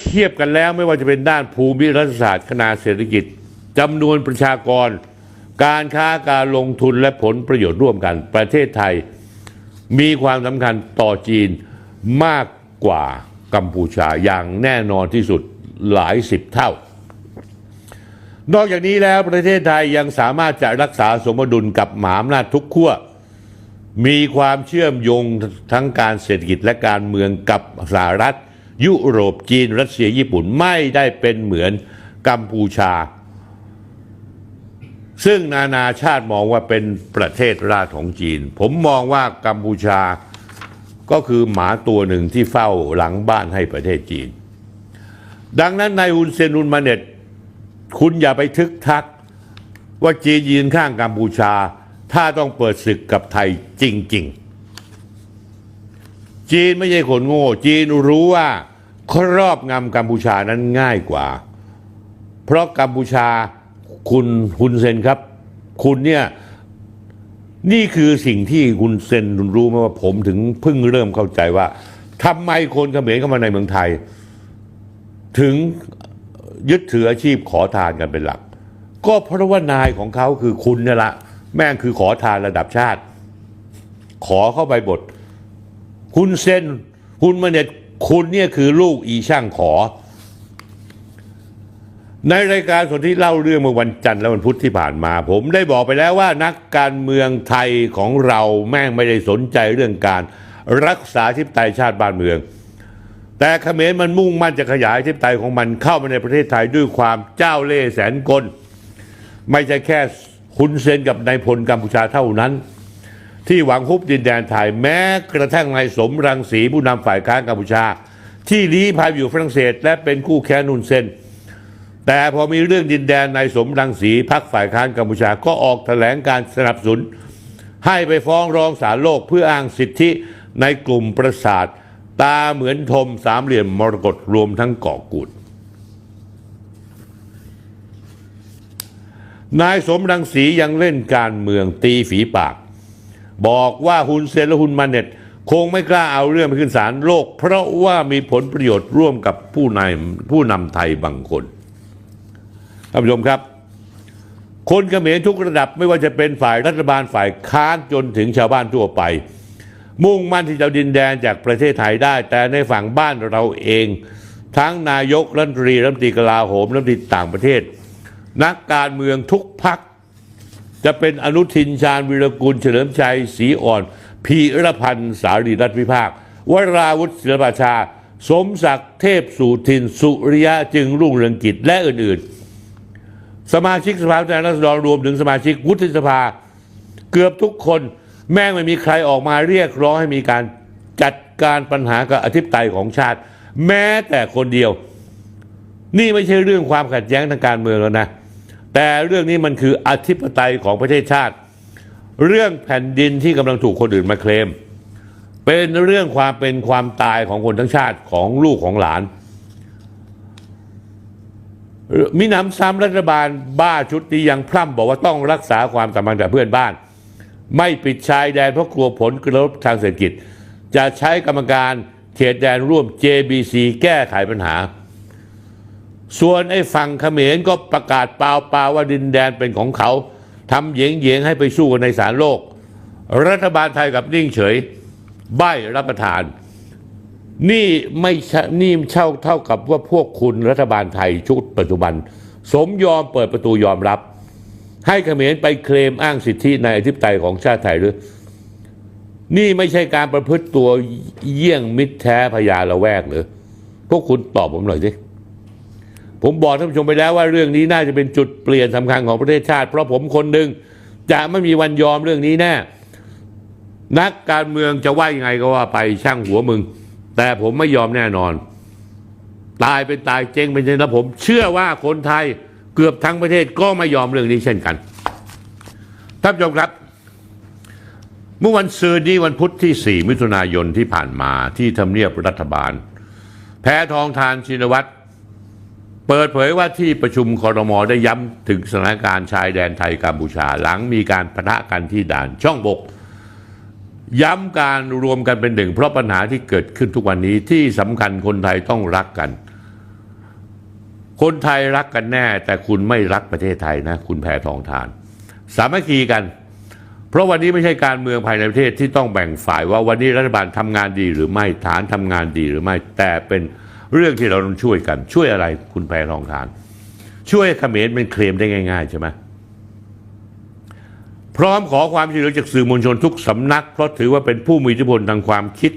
เทียบกันแล้วไม่ว่าจะเป็นด้านภูมิรัฐศาสตร์ขนาดเศรษฐกิจจำนวนประชากร การค้าการลงทุนและผลประโยชน์ร่วมกัน ประเทศไทย มีความสำคัญต่อจีนมากกว่ากัมพูชาอย่างแน่นอนที่สุดหลายสิบเท่า นอกจากนี้แล้วประเทศไทยยังสามารถจะรักษาสมดุลกับหมหาอำนาจทุกขั้วมีความเชื่อมโยงทั้งการเศรษฐกิจและการเมืองกับสหรัฐ ยุโรปจีนรัสเซียญี่ปุ่นไม่ได้เป็นเหมือนกัมพูชา ซึ่งนานาชาติมองว่าเป็นประเทศราชของจีน ผมมองว่ากัมพูชาก็คือหมาตัวหนึ่งที่เฝ้าหลังบ้านให้ประเทศจีน ดังนั้นนายฮุนเซนุนมาเน็ตคุณอย่าไปทึกทักว่าจีนยืนข้างกัมพูชา ถ้าต้องเปิดศึกกับไทยจริง ๆ จีนไม่ใช่คนโง่ จีนรู้ว่า ครอบงำกัมพูชานั้นง่ายกว่า เพราะกัมพูชาคุณฮุนเซนครับ คุณเนี่ยนี่คือสิ่งที่คุณเซนรู้ไหมว่าผมถึงเพิ่งเริ่มเข้าใจว่าทำไมคนเขมรเข้ามาในเมืองไทย ถึงยึดถืออาชีพขอทานกันเป็นหลัก ก็เพราะว่านายของเขาคือคุณนี่ละแม่งคือขอทานระดับชาติ ขอเข้าไปบท คุณเซนคุณมาเน็ต คุณเนี่ยคือลูกอีช่างขอ ในรายการสนที่เล่าเรื่องเมื่อวันจันทร์และวันพุธที่ผ่านมา ผมได้บอกไปแล้วว่านักการเมืองไทยของเราแม่งไม่ได้สนใจเรื่องการรักษาทิพไตยชาติบ้านเมือง แต่เขมรมันมุ่งมั่นจะขยายทิพไตยของมันเข้ามาในประเทศไทยด้วยความเจ้าเล่ห์แสนกล ไม่ใช่แค่คุณเซนกับนายพลกัมพูชาเท่านั้น ที่หวังฮุบดินแดนไทยแม้กระทั่งนายสมรังสีผู้นำฝ่ายค้านกัมพูชา ที่ลี้ภัยอยู่ฝรั่งเศส และเป็นคู่แค้นนุนเซนแต่พอมีเรื่องดินแดนนายสมรังสีพักฝ่ายค้านกัมพูชาก็ออกแถลงการสนับสนุน ให้ไปฟ้องร้องศาลโลกเพื่ออ้างสิทธิในกลุ่มประสาท ตาเหมือนทมสามเหลี่ยมมรกตรวมทั้งเกาะกูดนายสมรังสียังเล่นการเมืองตีฝีปาก บอกว่าฮุนเซนและฮุนมาเน็ตคงไม่กล้าเอาเรื่องไปขึ้นศาลโลก เพราะว่ามีผลประโยชน์ร่วมกับผู้นำผู้นำไทยบางคนท่านผู้ชมครับ คนเขมรทุกระดับไม่ว่าจะเป็นฝ่ายรัฐบาลฝ่ายค้านจนถึงชาวบ้านทั่วไป มุ่งมั่นที่จะดินแดนจากประเทศไทยได้ แต่ในฝั่งบ้านเราเอง ทั้งนายกรัฐมนตรีรัฐมนตรีกลาโหมรัฐมนตรีต่างประเทศ นักการเมืองทุกพัก จะเป็นอนุทินชาญวิรกุลเฉลิมชัยศรีอ่อน พีรพันธ์สารีรัฐวิภาควราวุฒิศิลปาชา สมศักดิ์เทพสุทิน สุริยะจึงรุ่งเรืองกิจและอื่นๆ สมาชิกสภาผู้แทนราษฎรรวมถึงสมาชิกวุฒิสภา เกือบทุกคนแม่งไม่มีใครออกมาเรียกร้องให้มีการจัดการปัญหากับอธิปไตยของชาติ แม้แต่คนเดียว นี่ไม่ใช่เรื่องความขัดแย้งทางการเมืองแล้วนะ แต่เรื่องนี้มันคืออธิปไตยของประเทศชาติ เรื่องแผ่นดินที่กำลังถูกคนอื่นมาเคลม เป็นเรื่องความเป็นความตายของคนทั้งชาติของลูกของหลาน มิหนำซ้ำรัฐบาลบ้าชุดนี้ยังพร่ำบอกว่าต้องรักษาความสัมพันธ์กับเพื่อนบ้าน ไม่ปิดชายแดนเพราะกลัวผลกระทบทางเศรษฐกิจ จะใช้กรรมการเขตแดนร่วม JBC แก้ไขปัญหา ส่วนไอ้ฝั่งเขมรก็ประกาศเปล่าๆว่าดินแดนเป็นของเขาทำเยงเยงๆให้ไปสู้กันในศาลโลก รัฐบาลไทยกับนิ่งเฉย ใบรับประทาน นี่ไม่ใช่นี่เช่าเท่ากับว่าพวกคุณรัฐบาลไทยชุดปัจจุบัน สมยอมเปิดประตูยอมรับ ให้เขมรไปเคลมอ้างสิทธิในอธิปไตยของชาติไทยหรือ นี่ไม่ใช่การประพฤติตัวเยี่ยงมิตรแท้พยาละแวกหรือพวกคุณตอบผมหน่อยสิ ผมบอกท่านผู้ชมไปแล้วว่าเรื่องนี้น่าจะเป็นจุดเปลี่ยนสำคัญของประเทศชาติ เพราะผมคนหนึ่งจะไม่มีวันยอมเรื่องนี้แน่ นักการเมืองจะว่ายังไงก็ว่าไปช่างหัวมึง แต่ผมไม่ยอมแน่นอน ตายเป็นตายเจ๊งเป็นเจ๊งแล้วผม เชื่อว่าคนไทยเกือบทั้งประเทศก็ไม่ยอมเรื่องนี้เช่นกันท่านผู้ชมครับ เมื่อวันซืนนี้วันพุธที่ 4 มิถุนายนที่ผ่านมาที่ทำเนียบรัฐบาล แพทองทานชินวัตร เปิดเผยว่าที่ประชุมคอรมอได้ย้ำถึงสถานการณ์ชายแดนไทยกัมพูชา หลังมีการปะทะกันที่ด่านช่องบก ย้ำการรวมกันเป็นหนึ่ง เพราะปัญหาที่เกิดขึ้นทุกวันนี้ที่สำคัญคนไทยต้องรักกัน คนไทยรักกันแน่ แต่คุณไม่รักประเทศไทยนะ คุณแพทองทาน สามัคคีกัน เพราะวันนี้ไม่ใช่การเมืองภายในประเทศที่ต้องแบ่งฝ่ายว่าวันนี้รัฐบาลทำงานดีหรือไม่ฐานทำงานดีหรือไม่แต่เป็น เรื่องที่เราต้องช่วยกัน ช่วยอะไรคุณแพทองทาน ช่วยเขมรเป็นเคลมได้ง่ายๆใช่ไหมพร้อมขอความช่วยเหลือจากสื่อมวลชนทุกสำนัก เพราะถือว่าเป็นผู้มีอิทธิพลทางความคิด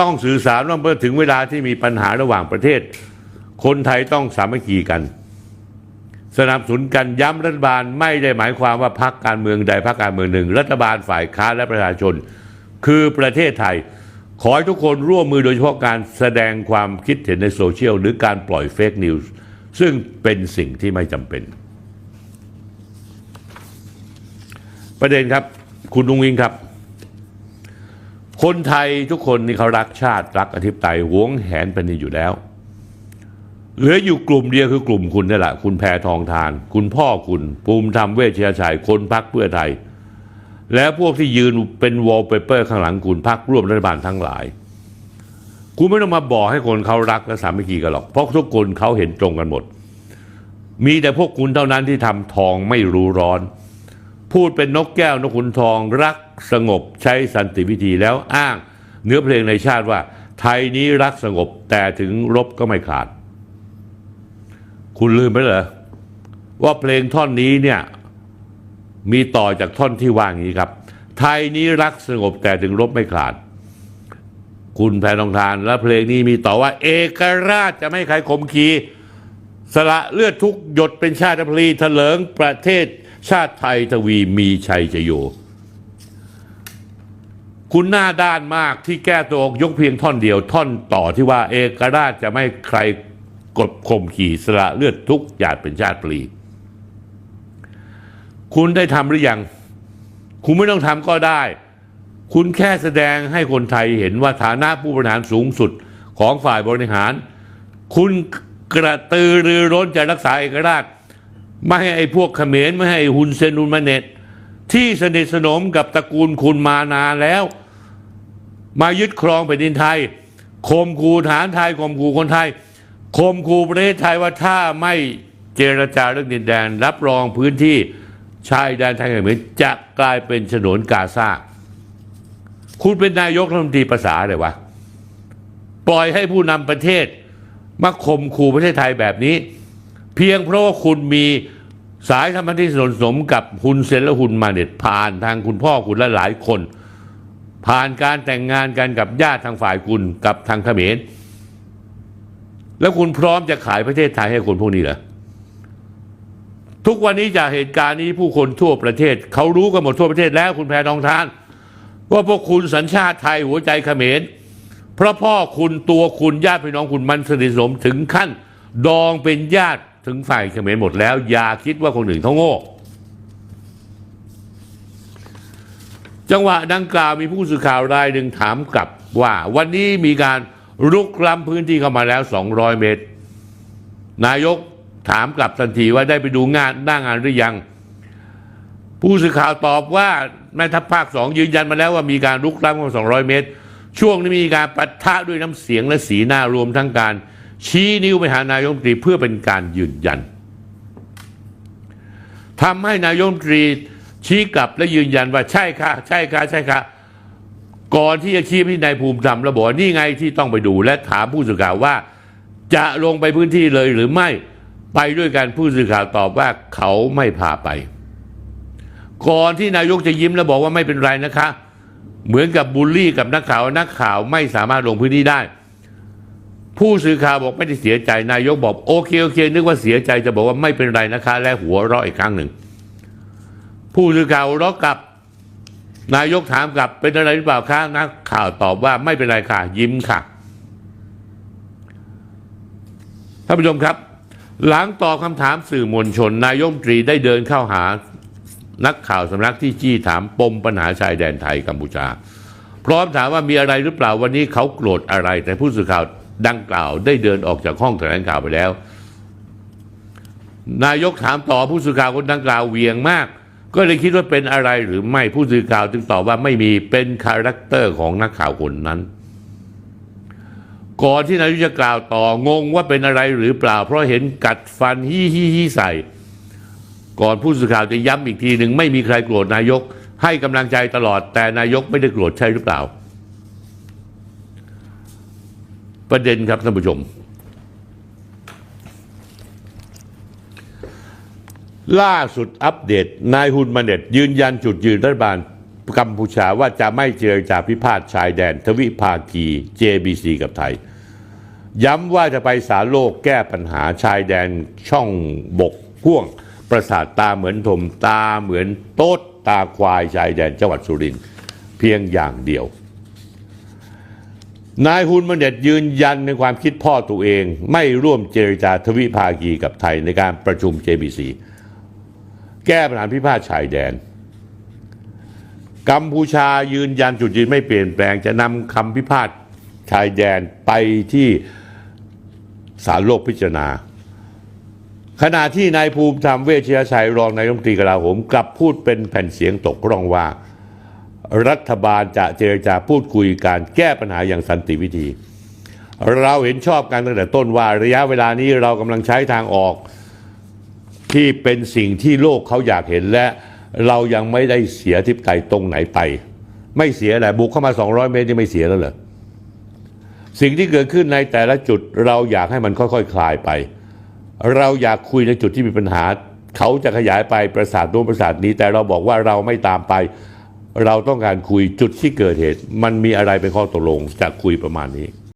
ต้องสื่อสารว่าเมื่อถึงเวลาที่มีปัญหาระหว่างประเทศ คนไทยต้องสามัคคีกัน สนับสนุนกันย้ำรัฐบาลไม่ได้หมายความว่าพรรคการเมืองใดพรรคการเมืองหนึ่ง รัฐบาลฝ่ายค้านและประชาชน คือประเทศไทย ขอให้ทุกคนร่วมมือโดยเฉพาะการแสดงความคิดเห็นในโซเชียลหรือการปล่อยเฟกนิวส์ซึ่งเป็นสิ่งที่ไม่จำเป็น ประเด็นครับ คุณลุงวิงครับ คนไทยทุกคนนี่เขารักชาติ รักอธิปไตยหวงแหนแผ่นดินอยู่แล้ว เหลืออยู่กลุ่มเดียวคือกลุ่มคุณนี่แหละ คุณแพทองทาน คุณพ่อคุณ ภูมิธรรมเวชยชัยคนพักเพื่อไทย และพวกที่ยืนเป็นวอลเปเปอร์ข้างหลังคุณพักร่วมรัฐบาลทั้งหลาย คุณไม่ต้องมาบอกให้คนเขารักและสามัคคีกันหรอก เพราะทุกคนเขาเห็นตรงกันหมด มีแต่พวกคุณเท่านั้นที่ทำทองไม่รู้ร้อน พูดเป็นนกแก้วนกขุนทองรักสงบใช้สันติวิธีแล้วอ้างเนื้อเพลงในชาติว่า ไทยนี้รักสงบแต่ถึงรบก็ไม่ขาด คุณลืมไปเหรอว่าเพลงท่อนนี้เนี่ย มีต่อจากท่อนที่ว่างนี้ครับ ไทยนี้รักสงบแต่ถึงรบไม่ขาด คุณแพทองทานและเพลงนี้มีต่อว่า เอกราชจะไม่ใครข่มขีสละเลือดทุกหยดเป็นชาติพลีเถลิงประเทศชาติไทยทวีมีชัยจะอยู่คุณหน้าด้านมากที่แก้ตัวออกยกเพียงท่อนเดียวท่อนต่อที่ว่าเอกราชจะไม่ใครกดข่มขี่สละเลือดทุกหยาดเป็นชาติปลี คุณได้ทำหรือยัง คุณไม่ต้องทำก็ได้ คุณแค่แสดงให้คนไทยเห็นว่าฐานะผู้บริหารสูงสุดของฝ่ายบริหาร คุณกระตือรือร้นจะรักษาเอกราช ไม่ให้ไอ้พวกเขมรไม่ให้ไอ้ฮุนเซนอุนมาเนตที่สนิทสนมกับตระกูลคุณมานานแล้ว มายึดครองแผ่นดินไทยข่มขู่ฐานไทยข่มขู่คนไทยข่มขู่ประเทศไทยว่าถ้าไม่เจรจาเรื่องดินแดน รับรองพื้นที่ ชายแดนไทยเขมรจะกลายเป็นฉนวนกาซาคุณเป็นนายกรัฐมนตรีภาษาอะไรวะ ปล่อยให้ผู้นำประเทศมาข่มขู่ประเทศไทยแบบนี้ เพียงเพราะว่าคุณมีสายธรรมที่สนสมกับฮุนเซนและฮุนมาเน็ตผ่านทางคุณพ่อคุณและหลายคน ผ่านการแต่งงานกันกับญาติทางฝ่ายคุณกับทางเขมรแล้วคุณพร้อมจะขายประเทศไทยให้คนพวกนี้เหรอ ทุกวันนี้จากเหตุการณ์นี้ผู้คนทั่วประเทศ เขารู้กันหมดทั่วประเทศแล้วคุณแพรทองทาน ว่าพวกคุณสัญชาติไทยหัวใจเขมร เพราะพ่อคุณตัวคุณญาติพี่น้องคุณมันสนิทสนมถึงขั้น ดองเป็นญาติถึงฝ่ายเขมรหมดแล้ว อย่าคิดว่าคนอื่นเขาโง่จังหวะดังกล่าวมีผู้สื่อข่าวรายหนึ่งถามกลับว่าวันนี้มีการรุกล้ำพื้นที่เข้ามาแล้ว 200 เมตร นายก ถามกลับทันทีว่าได้ไปดูงานหน้างานหรือยัง ผู้สื่อข่าวตอบว่าแม่ทัพภาคสองยืนยันมาแล้วว่ามีการลุกล้ำเข้า200 เมตร ช่วงนี้มีการปะทะด้วยน้ำเสียงและสีหน้ารวมทั้งการ ชี้นิ้วไปหานายกรัฐมนตรีเพื่อเป็นการยืนยันทำให้นายกรัฐมนตรีชี้กลับและยืนยันว่าใช่ค่ะ ใช่ค่ะ ใช่ค่ะก่อนที่จะชี้ที่นายภูมิธรรมแล้วบอกนี่ไงที่ต้องไปดู และถามผู้สื่อข่าวว่า จะลงไปพื้นที่เลยหรือไม่ ไปด้วยกันผู้สื่อข่าวตอบว่าเขาไม่พาไป ก่อนที่นายกจะยิ้มแล้วบอกว่าไม่เป็นไรนะคะ เหมือนกับบูลลี่กับนักข่าวนักข่าวไม่สามารถลงพื้นที่ได้ ผู้สื่อข่าวบอกไม่ได้เสียใจนายกบอกโอเคโอเค นึกว่าเสียใจจะบอกว่าไม่เป็นไรนะคะ และหัวเราะอีกครั้งหนึ่ง ผู้สื่อข่าวหัวเราะกลับ นายกถามกลับเป็นอะไรหรือเปล่าคะนักข่าวตอบว่าไม่เป็นไรค่ะ ยิ้มค่ะท่านผู้ชมครับ หลังตอบคำถามสื่อมวลชน นายกรัฐมตรีได้เดินเข้าหานักข่าวสำนักที่จี้ถามปมปัญหาชายแดนไทยกัมพูชา พร้อมถามว่ามีอะไรหรือเปล่าวันนี้เขาโกรธอะไร แต่ผู้สื่อข่าวดังกล่าว ได้เดินออกจากห้องแถลงข่าวไปแล้ว นายกถามต่อผู้สื่อข่าวคนดังกล่าวเวียงมาก ก็เลยคิดว่าเป็นอะไรหรือไม่ผู้สื่อข่าวจึงตอบว่าไม่มีเป็นคาแรคเตอร์ของนักข่าวคนนั้น ก่อนที่นายกจะกล่าวต่องงว่าเป็นอะไรหรือเปล่า เพราะเห็นกัดฟันฮี้ฮี้ฮี้ใส่ ก่อนผู้สื่อข่าวจะย้ำอีกทีหนึ่งไม่มีใครโกรธนายก ให้กำลังใจตลอด แต่นายกไม่ได้โกรธใช่หรือเปล่า ประเด็นครับท่านผู้ชม ล่าสุดอัปเดต นายฮุนมาเน็ตยืนยันจุดยืนรัฐบาลกัมพูชาว่าจะไม่เจรจาพิพาทชายแดน ทวิภาคี JBC กับไทย ย้ำว่าจะไปสารโลกแก้ปัญหาชายแดนช่องบกพ่วง ประสาทตาเหมือนถมตาเหมือนโต๊ดตาควายชายแดนจังหวัดสุรินทร์เพียงอย่างเดียว นายฮุนมาเน็ตยืนยันในความคิดพ่อตัวเอง ไม่ร่วมเจรจาทวิภาคีกับไทยในการประชุม JBC แก้ปัญหาพิพาทชายแดน กัมพูชายืนยันจุดยืนไม่เปลี่ยนแปลงจะนำคำพิพาทชายแดนไปที่ ศาลโลกพิจารณา ขณะที่นายภูมิธรรมเวชยชัยรองนายรัฐมนตรีกลาโหมกลับพูดเป็นแผ่นเสียงตกร่องว่า รัฐบาลจะเจรจาพูดคุยการแก้ปัญหาอย่างสันติวิธี เราเห็นชอบกันตั้งแต่ต้นว่าระยะเวลานี้เรากำลังใช้ทางออกที่เป็นสิ่งที่โลกเขาอยากเห็นและเรายังไม่ได้เสียทิพไตยตรงไหนไป ไม่เสียแหละบุกเข้ามา 200 เมตรนี่ไม่เสียแล้วเหรอ สิ่งที่เกิดขึ้นในแต่ละจุดเราอยากให้มันค่อยๆคคลายไป เราอยากคุยในจุดที่มีปัญหา เขาจะขยายไปประสาทนู้นประสาทนี้ แต่เราบอกว่าเราไม่ตามไป เราต้องการคุยจุดที่เกิดเหตุ มันมีอะไรเป็นข้อตกลงจะคุยประมาณนี้